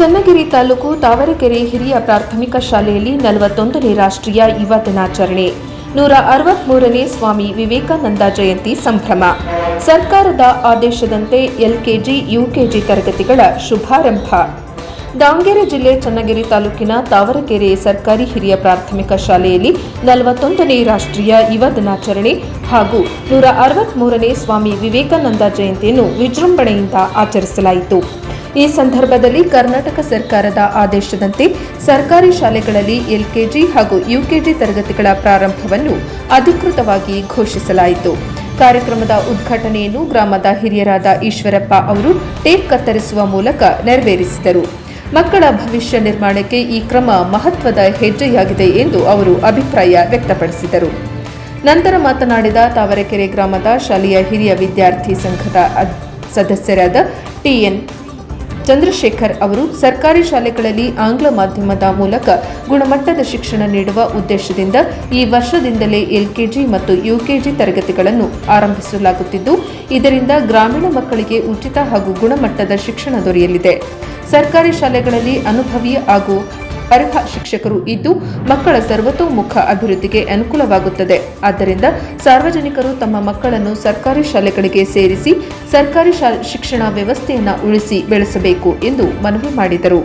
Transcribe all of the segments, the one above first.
ಚನ್ನಗಿರಿ ತಾಲೂಕು ತಾವರೆಕೆರೆ ಹಿರಿಯ ಪ್ರಾಥಮಿಕ ಶಾಲೆಯಲ್ಲಿ ನಲವತ್ತೊಂದನೇ ರಾಷ್ಟ್ರೀಯ ಯುವ ದಿನಾಚರಣೆ. ನೂರ ಅರವತ್ಮೂರನೇ ಸ್ವಾಮಿ ವಿವೇಕಾನಂದ ಜಯಂತಿ ಸಂಭ್ರಮ. ಸರ್ಕಾರದ ಆದೇಶದಂತೆ ಎಲ್ಕೆಜಿ, ಯುಕೆಜಿ ತರಗತಿಗಳ ಶುಭಾರಂಭ. ದಾವಣಗೆರೆ ಜಿಲ್ಲೆ ಚನ್ನಗಿರಿ ತಾಲೂಕಿನ ತಾವರೆಕೆರೆ ಸರ್ಕಾರಿ ಹಿರಿಯ ಪ್ರಾಥಮಿಕ ಶಾಲೆಯಲ್ಲಿ ನಲವತ್ತೊಂದನೇ ರಾಷ್ಟ್ರೀಯ ಯುವ ದಿನಾಚರಣೆ ಹಾಗೂ ನೂರ ಅರವತ್ಮೂರನೇ ಸ್ವಾಮಿ ವಿವೇಕಾನಂದ ಜಯಂತಿಯನ್ನು ವಿಜೃಂಭಣೆಯಿಂದ ಆಚರಿಸಲಾಯಿತು. ಈ ಸಂದರ್ಭದಲ್ಲಿ ಕರ್ನಾಟಕ ಸರ್ಕಾರದ ಆದೇಶದಂತೆ ಸರ್ಕಾರಿ ಶಾಲೆಗಳಲ್ಲಿ ಎಲ್ಕೆಜಿ ಹಾಗೂ ಯುಕೆಜಿ ತರಗತಿಗಳ ಪ್ರಾರಂಭವನ್ನು ಅಧಿಕೃತವಾಗಿ ಘೋಷಿಸಲಾಯಿತು. ಕಾರ್ಯಕ್ರಮದ ಉದ್ಘಾಟನೆಯನ್ನು ಗ್ರಾಮದ ಹಿರಿಯರಾದ ಈಶ್ವರಪ್ಪ ಅವರು ಟೇಪ್ ಕತ್ತರಿಸುವ ಮೂಲಕ ನೆರವೇರಿಸಿದರು. ಮಕ್ಕಳ ಭವಿಷ್ಯ ನಿರ್ಮಾಣಕ್ಕೆ ಈ ಕ್ರಮ ಮಹತ್ವದ ಹೆಜ್ಜೆಯಾಗಿದೆ ಎಂದು ಅವರು ಅಭಿಪ್ರಾಯ ವ್ಯಕ್ತಪಡಿಸಿದರು. ನಂತರ ಮಾತನಾಡಿದ ತಾವರೆಕೆರೆ ಗ್ರಾಮದ ಶಾಲೆಯ ಹಿರಿಯ ವಿದ್ಯಾರ್ಥಿ ಸಂಘದ ಸದಸ್ಯರಾದ ಟಿಎನ್ ಚಂದ್ರಶೇಖರ್ ಅವರು ಸರ್ಕಾರಿ ಶಾಲೆಗಳಲ್ಲಿ ಆಂಗ್ಲ ಮಾಧ್ಯಮದ ಮೂಲಕ ಗುಣಮಟ್ಟದ ಶಿಕ್ಷಣ ನೀಡುವ ಉದ್ದೇಶದಿಂದ ಈ ವರ್ಷದಿಂದಲೇ ಎಲ್ಕೆಜಿ ಮತ್ತು ಯುಕೆಜಿ ತರಗತಿಗಳನ್ನು ಆರಂಭಿಸಲಾಗುತ್ತಿದ್ದು, ಇದರಿಂದ ಗ್ರಾಮೀಣ ಮಕ್ಕಳಿಗೆ ಉಚಿತ ಹಾಗೂ ಗುಣಮಟ್ಟದ ಶಿಕ್ಷಣ ದೊರೆಯಲಿದೆ. ಸರ್ಕಾರಿ ಶಾಲೆಗಳಲ್ಲಿ ಅನುಭವಿ ಹಾಗೂ ಅರ್ಹ ಶಿಕ್ಷಕರು ಇದ್ದು ಮಕ್ಕಳ ಸರ್ವತೋಮುಖ ಅಭಿವೃದ್ಧಿಗೆ ಅನುಕೂಲವಾಗುತ್ತದೆ. ಆದ್ದರಿಂದ ಸಾರ್ವಜನಿಕರು ತಮ್ಮ ಮಕ್ಕಳನ್ನು ಸರ್ಕಾರಿ ಶಾಲೆಗಳಿಗೆ ಸೇರಿಸಿ ಸರ್ಕಾರಿ ಶಿಕ್ಷಣ ವ್ಯವಸ್ಥೆಯನ್ನು ಉಳಿಸಿ ಬೆಳೆಸಬೇಕು ಎಂದು ಮನವಿ ಮಾಡಿದರು.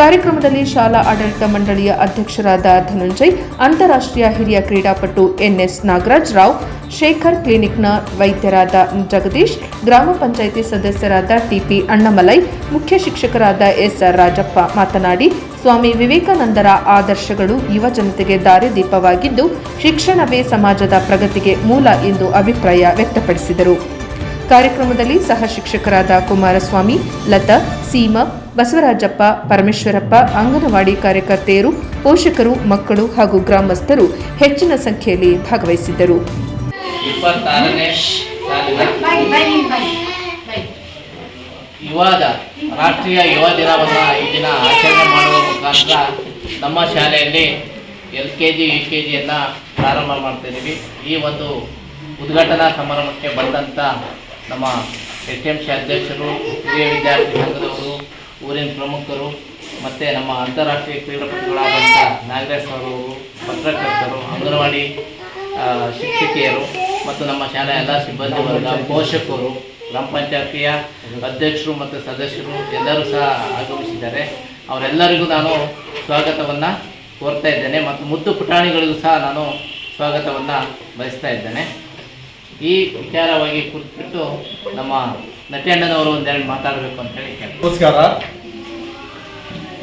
ಕಾರ್ಯಕ್ರಮದಲ್ಲಿ ಶಾಲಾ ಆಡಳಿತ ಮಂಡಳಿಯ ಅಧ್ಯಕ್ಷರಾದ ಧನಂಜಯ್, ಅಂತಾರಾಷ್ಟ್ರೀಯ ಹಿರಿಯ ಕ್ರೀಡಾಪಟು ಎನ್ಎಸ್ ನಾಗರಾಜ್ ರಾವ್, ಶೇಖರ್ ಕ್ಲಿನಿಕ್ನ ವೈದ್ಯರಾದ ಜಗದೀಶ್, ಗ್ರಾಮ ಪಂಚಾಯಿತಿ ಸದಸ್ಯರಾದ ಟಿಪಿ ಅಣ್ಣಮಲೈ, ಮುಖ್ಯ ಶಿಕ್ಷಕರಾದ ಎಸ್ಆರ್ ರಾಜಪ್ಪ ಮಾತನಾಡಿ, ಸ್ವಾಮಿ ವಿವೇಕಾನಂದರ ಆದರ್ಶಗಳು ಯುವ ಜನತೆಗೆ ದಾರಿದೀಪವಾಗಿದ್ದು, ಶಿಕ್ಷಣವೇ ಸಮಾಜದ ಪ್ರಗತಿಗೆ ಮೂಲ ಎಂದು ಅಭಿಪ್ರಾಯ ವ್ಯಕ್ತಪಡಿಸಿದರು. ಕಾರ್ಯಕ್ರಮದಲ್ಲಿ ಸಹ ಶಿಕ್ಷಕರಾದ ಕುಮಾರಸ್ವಾಮಿ, ಲತಾ, ಸೀಮಾ ಬಸವರಾಜಪ್ಪ, ಪರಮೇಶ್ವರಪ್ಪ, ಅಂಗನವಾಡಿ ಕಾರ್ಯಕರ್ತೆಯರು, ಪೋಷಕರು, ಮಕ್ಕಳು ಹಾಗೂ ಗ್ರಾಮಸ್ಥರು ಹೆಚ್ಚಿನ ಸಂಖ್ಯೆಯಲ್ಲಿ ಭಾಗವಹಿಸಿದ್ದರು. ಯುವಾದ, ರಾಷ್ಟ್ರೀಯ ಯುವ ದಿನವನ್ನು ಈ ದಿನ ಆಚರಣೆ ಮಾಡುವ ಮುಖಾಂತರ ನಮ್ಮ ಶಾಲೆಯಲ್ಲಿ L K G U K ಜಿಯನ್ನು ಪ್ರಾರಂಭ ಮಾಡ್ತಿದ್ದೀವಿ ಈ ಒಂದು ಉದ್ಘಾಟನಾ ಸಮಾರಂಭಕ್ಕೆ ಬಂದಂಥ ನಮ್ಮ ಎಸ್ ಎಂ ಸಿ ಅಧ್ಯಕ್ಷರು, ಹಿರಿಯ ವಿದ್ಯಾರ್ಥಿ ಸಂಘದವರು ಊರಿನ ಪ್ರಮುಖರು ಮತ್ತು ನಮ್ಮ ಅಂತಾರಾಷ್ಟ್ರೀಯ ಕ್ರೀಡಾಪಟುಗಳಾದಂಥ ಸರ್ ಅವರು ಪತ್ರಕರ್ತರು, ಅಂಗನವಾಡಿ ಶಿಕ್ಷಕಿಯರು ಮತ್ತು ನಮ್ಮ ಶಾಲೆಯ ಎಲ್ಲ ಸಿಬ್ಬಂದಿ ವರ್ಗ, ಪೋಷಕರು, ಗ್ರಾಮ ಪಂಚಾಯತಿಯ ಅಧ್ಯಕ್ಷರು ಮತ್ತು ಸದಸ್ಯರು ಎಲ್ಲರೂ ಸಹ ಆಗಮಿಸಿದ್ದಾರೆ. ಅವರೆಲ್ಲರಿಗೂ ನಾನು ಸ್ವಾಗತವನ್ನು ಕೋರ್ತಾ ಇದ್ದೇನೆ ಮತ್ತು ಮುದ್ದು ಪುಟಾಣಿಗಳಿಗೂ ಸಹ ನಾನು ಸ್ವಾಗತವನ್ನು ಬಯಸ್ತಾ ಇದ್ದೇನೆ. ಈ ವಿಚಾರವಾಗಿ ಕುರಿತು ನಮ್ಮ ನಟೇಣ್ಣನವರು ಒಂದೆರಡು ಮಾತಾಡಬೇಕು ಅಂತ ಹೇಳಿ. ನಮಸ್ಕಾರ.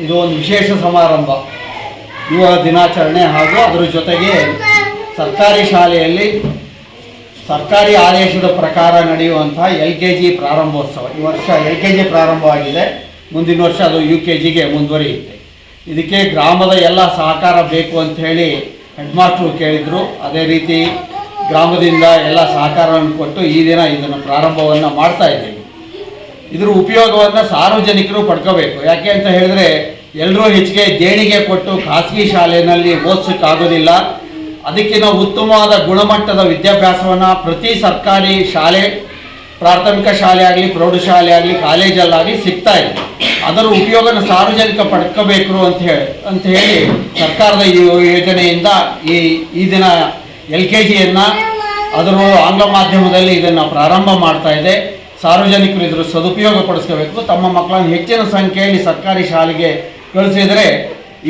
ಇದು ಒಂದು ವಿಶೇಷ ಸಮಾರಂಭ. ಯುವ ದಿನಾಚರಣೆ ಹಾಗೂ ಅದರ ಜೊತೆಗೆ ಸರ್ಕಾರಿ ಶಾಲೆಯಲ್ಲಿ ಸರ್ಕಾರಿ ಆದೇಶದ ಪ್ರಕಾರ ನಡೆಯುವಂತಹ ಎಲ್ ಕೆ ಜಿ ಪ್ರಾರಂಭೋತ್ಸವ. ಈ ವರ್ಷ ಎಲ್ ಕೆ ಜಿ ಪ್ರಾರಂಭವಾಗಿದೆ ಮುಂದಿನ ವರ್ಷ ಅದು ಯು ಕೆ ಜಿಗೆ ಮುಂದುವರಿಯುತ್ತೆ. ಇದಕ್ಕೆ ಗ್ರಾಮದ ಎಲ್ಲ ಸಹಕಾರ ಬೇಕು ಅಂತ ಹೇಳಿ ಹೆಡ್ ಮಾಸ್ಟ್ರು ಕೇಳಿದರು. ಅದೇ ರೀತಿ ಗ್ರಾಮದಿಂದ ಎಲ್ಲ ಸಹಕಾರವನ್ನು ಕೊಟ್ಟು ಈ ದಿನ ಇದನ್ನು ಪ್ರಾರಂಭವನ್ನು ಮಾಡ್ತಾ ಇದ್ದೀವಿ. ಇದ್ರ ಉಪಯೋಗವನ್ನು ಸಾರ್ವಜನಿಕರು ಪಡ್ಕೋಬೇಕು. ಯಾಕೆ ಅಂತ ಹೇಳಿದ್ರೆ ಎಲ್ಲರೂ ಹೆಚ್ಚಿಗೆ ದೇಣಿಗೆ ಕೊಟ್ಟು ಖಾಸಗಿ ಶಾಲೆಯಲ್ಲಿ ಓದಿಸೋಕ್ಕಾಗೋದಿಲ್ಲ. ಅದಕ್ಕೆ ನಾವು ಉತ್ತಮವಾದ ಗುಣಮಟ್ಟದ ವಿದ್ಯಾಭ್ಯಾಸವನ್ನು ಪ್ರತಿ ಸರ್ಕಾರಿ ಶಾಲೆ, ಪ್ರಾಥಮಿಕ ಶಾಲೆ ಆಗಲಿ, ಪ್ರೌಢಶಾಲೆ ಆಗಲಿ, ಕಾಲೇಜಲ್ಲಾಗಲಿ ಸಿಗ್ತಾ ಇದೆ. ಅದರ ಉಪಯೋಗನ ಸಾರ್ವಜನಿಕ ಪಡ್ಕೋಬೇಕು ಅಂತ ಹೇಳಿ ಅಂತ ಹೇಳಿ ಸರ್ಕಾರದ ಈ ಯೋಜನೆಯಿಂದ ಈ ಈ ದಿನ ಎಲ್ ಕೆ ಜಿಯನ್ನು ಅದರ ಆಂಗ್ಲ ಮಾಧ್ಯಮದಲ್ಲಿ ಇದನ್ನು ಪ್ರಾರಂಭ ಮಾಡ್ತಾ ಇದೆ. ಸಾರ್ವಜನಿಕರು ಇದ್ರ ಸದುಪಯೋಗ ಪಡಿಸ್ಕೋಬೇಕು. ತಮ್ಮ ಮಕ್ಕಳನ್ನು ಹೆಚ್ಚಿನ ಸಂಖ್ಯೆಯಲ್ಲಿ ಸರ್ಕಾರಿ ಶಾಲೆಗೆ ಕಳಿಸಿದರೆ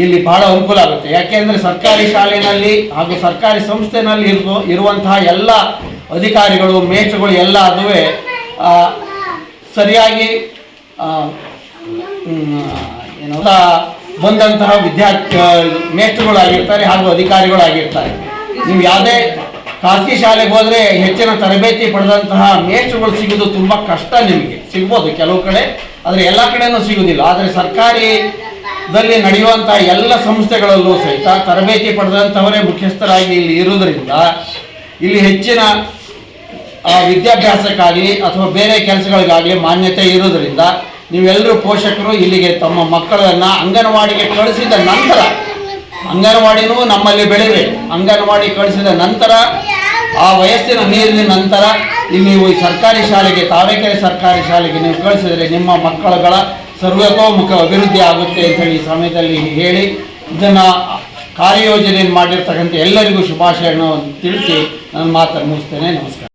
ಇಲ್ಲಿ ಬಹಳ ಅನುಕೂಲ ಆಗುತ್ತೆ. ಯಾಕೆಂದರೆ ಸರ್ಕಾರಿ ಶಾಲೆಯಲ್ಲಿ ಹಾಗೂ ಸರ್ಕಾರಿ ಸಂಸ್ಥೆನಲ್ಲಿ ಇರುವ, ಇರುವಂತಹ ಎಲ್ಲ ಅಧಿಕಾರಿಗಳು, ಮೇಚುಗಳು ಎಲ್ಲ ಅದುವೇ ಸರಿಯಾಗಿ ಏನು ಬಂದಂತಹ ವಿದ್ಯಾರ್ಥಿ ಮೇಷ್ಟ್ರುಗಳಾಗಿರ್ತಾರೆ ಹಾಗೂ ಅಧಿಕಾರಿಗಳಾಗಿರ್ತಾರೆ. ನೀವು ಯಾವುದೇ ಖಾಸಗಿ ಶಾಲೆಗೆ ಹೋದರೆ ಹೆಚ್ಚಿನ ತರಬೇತಿ ಪಡೆದಂತಹ ಮೇಷ್ಟ್ರುಗಳು ಸಿಗೋದು ತುಂಬ ಕಷ್ಟ ನಿಮಗೆ. ಸಿಗ್ಬೋದು ಕೆಲವು ಕಡೆ, ಆದರೆ ಎಲ್ಲ ಕಡೆನೂ ಸಿಗುವುದಿಲ್ಲ ಆದರೆ ಸರ್ಕಾರಿದಲ್ಲಿ ನಡೆಯುವಂಥ ಎಲ್ಲ ಸಂಸ್ಥೆಗಳಲ್ಲೂ ಸಹಿತ ತರಬೇತಿ ಪಡೆದಂಥವರೇ ಮುಖ್ಯಸ್ಥರಾಗಿ ಇಲ್ಲಿ ಇರುವುದರಿಂದ ಇಲ್ಲಿ ಹೆಚ್ಚಿನ ವಿದ್ಯಾಭ್ಯಾಸಕ್ಕಾಗಲಿ ಅಥವಾ ಬೇರೆ ಕೆಲಸಗಳಿಗಾಗಲಿ ಮಾನ್ಯತೆ ಇರುವುದರಿಂದ ನೀವೆಲ್ಲರೂ ಪೋಷಕರು ಇಲ್ಲಿಗೆ ತಮ್ಮ ಮಕ್ಕಳನ್ನು ಅಂಗನವಾಡಿಗೆ ಕಳಿಸಿದ ನಂತರ, ಅಂಗನವಾಡಿನೂ ನಮ್ಮಲ್ಲಿ ಬೆಳಿಬೇಕು ಅಂಗನವಾಡಿ ಕಳಿಸಿದ ನಂತರ ಆ ವಯಸ್ಸಿನ ಮೇಲಿನ ನಂತರ ನೀವು ಈ ಸರ್ಕಾರಿ ಶಾಲೆಗೆ ತಾವೇಕೆರೆ ಸರ್ಕಾರಿ ಶಾಲೆಗೆ ನೀವು ಕಳಿಸಿದರೆ ನಿಮ್ಮ ಮಕ್ಕಳುಗಳ ಸರ್ವತೋಮುಖ ಅಭಿವೃದ್ಧಿ ಆಗುತ್ತೆ ಅಂತೇಳಿ ಈ ಸಮಯದಲ್ಲಿ ಹೇಳಿ, ಇದನ್ನು ಕಾರ್ಯಯೋಜನೆಯನ್ನು ಮಾಡಿರ್ತಕ್ಕಂಥ ಎಲ್ಲರಿಗೂ ಶುಭಾಶಯಗಳನ್ನು ತಿಳಿಸಿ ನಾನು ಮಾತನ್ನು ಮುಗಿಸ್ತೇನೆ. ನಮಸ್ಕಾರ.